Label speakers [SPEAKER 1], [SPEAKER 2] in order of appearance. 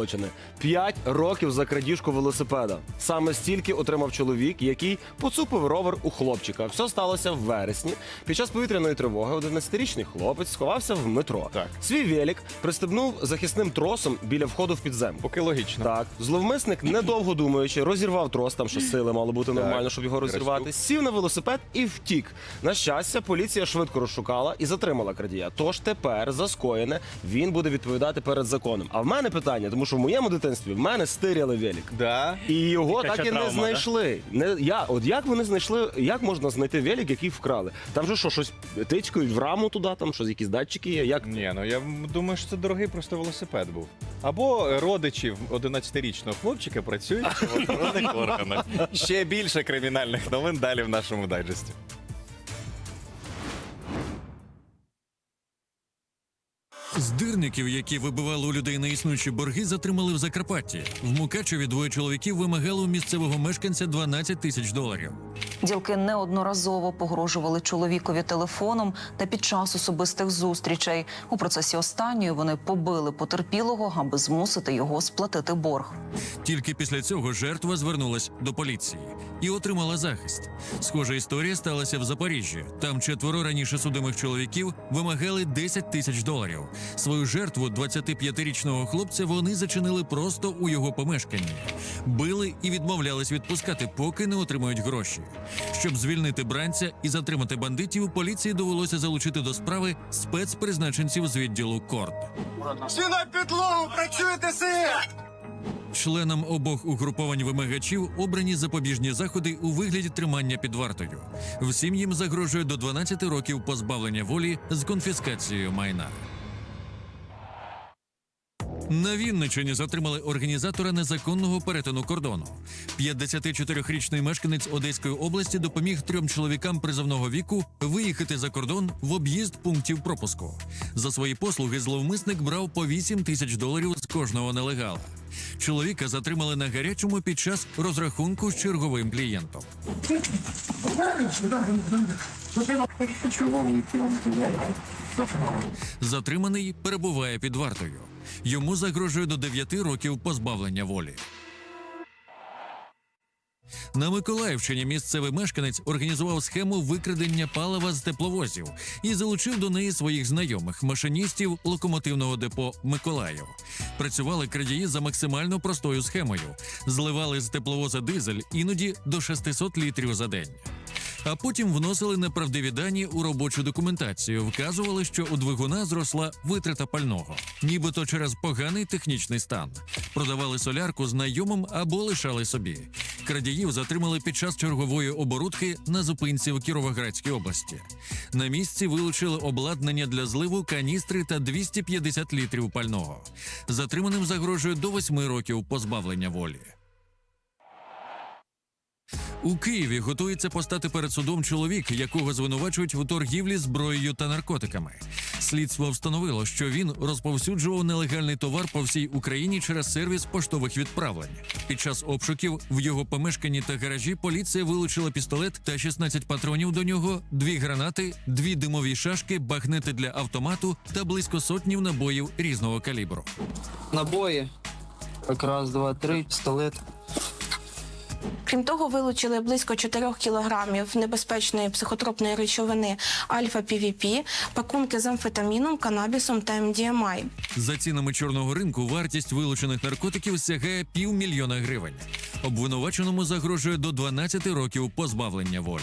[SPEAKER 1] Злочини. П'ять років за крадіжку велосипеда. Саме стільки отримав чоловік, який поцупив ровер у хлопчика. Все сталося в вересні. Під час повітряної тривоги 11-річний хлопець сховався в метро.
[SPEAKER 2] Так.
[SPEAKER 1] Свій велик пристебнув захисним тросом біля входу в підземку.
[SPEAKER 2] Поки логічно.
[SPEAKER 1] Так, зловмисник, недовго думаючи, розірвав трос, там що сили мало бути
[SPEAKER 2] Так.
[SPEAKER 1] нормально, щоб його розірвати. Сів на велосипед і втік. На щастя, поліція швидко розшукала і затримала крадія. Тож тепер за скоєне він буде відповідати перед законом. А в мене питання, тому що в моєму дитинстві в мене стиряли велик.
[SPEAKER 2] Да.
[SPEAKER 1] І його
[SPEAKER 3] Дитяча
[SPEAKER 1] так і не
[SPEAKER 3] травма,
[SPEAKER 1] знайшли. Не я, от як вони знайшли, як можна знайти велик, який вкрали? Там же що, щось тичкають в раму туди, там щось якісь датчики є. Як
[SPEAKER 2] Ні, ну я м- думаю, що це дорогий просто велосипед був. Або е, родичі в 11-річного хлопчика працюють в правоохоронних органах. Ще більше кримінальних новин далі в нашому дайджесті.
[SPEAKER 4] Здирників, які вибивали у людей неіснуючі борги, затримали в Закарпатті. В Мукачеві двоє чоловіків вимагали у місцевого мешканця 12 тисяч доларів.
[SPEAKER 5] Ділки неодноразово погрожували чоловікові телефоном та під час особистих зустрічей. У процесі останньої вони побили потерпілого, аби змусити його сплатити борг.
[SPEAKER 4] Тільки після цього жертва звернулась до поліції і отримала захист. Схожа історія сталася в Запоріжжі. Там четверо раніше судимих чоловіків вимагали 10 тисяч доларів. Свою жертву 25-річного хлопця вони зачинили просто у його помешканні, били і відмовлялись відпускати, поки не отримають гроші. Щоб звільнити бранця і затримати бандитів, поліції довелося залучити до справи спецпризначенців з відділу Корд.
[SPEAKER 6] Всі на підлогу працюєте сир!
[SPEAKER 4] Членам обох угруповань вимагачів обрані запобіжні заходи у вигляді тримання під вартою. Всім їм загрожує до 12 років позбавлення волі з конфіскацією майна. На Вінничині затримали організатора незаконного перетину кордону. 54-річний мешканець Одеської області допоміг трьом чоловікам призовного віку виїхати за кордон в об'їзд пунктів пропуску. За свої послуги зловмисник брав по 8 тисяч доларів з кожного нелегала. Чоловіка затримали на гарячому під час розрахунку з черговим клієнтом. Затриманий перебуває під вартою. Йому загрожує до 9 років позбавлення волі. На Миколаївщині місцевий мешканець організував схему викрадення палива з тепловозів і залучив до неї своїх знайомих машиністів локомотивного депо Миколаїв. Працювали крадії за максимально простою схемою, зливали з тепловоза дизель іноді до 600 літрів за день. А потім вносили неправдиві дані у робочу документацію, вказували, що у двигуна зросла витрата пального, нібито через поганий технічний стан. Продавали солярку знайомим або лишали собі. Крадіїв затримали під час чергової оборудки на зупинці в Кіровоградській області. На місці вилучили обладнання для зливу, каністри та 250 літрів пального. Затриманим загрожує до 8 років позбавлення волі. У Києві готується постати перед судом чоловік, якого звинувачують у торгівлі зброєю та наркотиками. Слідство встановило, що він розповсюджував нелегальний товар по всій Україні через сервіс поштових відправлень. Під час обшуків в його помешканні та гаражі поліція вилучила пістолет та 16 патронів до нього, дві гранати, дві димові шашки, багнети для автомату та близько сотнів набоїв різного калібру.
[SPEAKER 7] Набої. Так, раз, два, три, пістолет.
[SPEAKER 8] Крім того, вилучили близько 4 кілограмів небезпечної психотропної речовини альфа пвп пакунки з амфетаміном, канабісом та МДМА.
[SPEAKER 4] За цінами чорного ринку вартість вилучених наркотиків сягає півмільйона гривень. Обвинуваченому загрожує до 12 років позбавлення волі.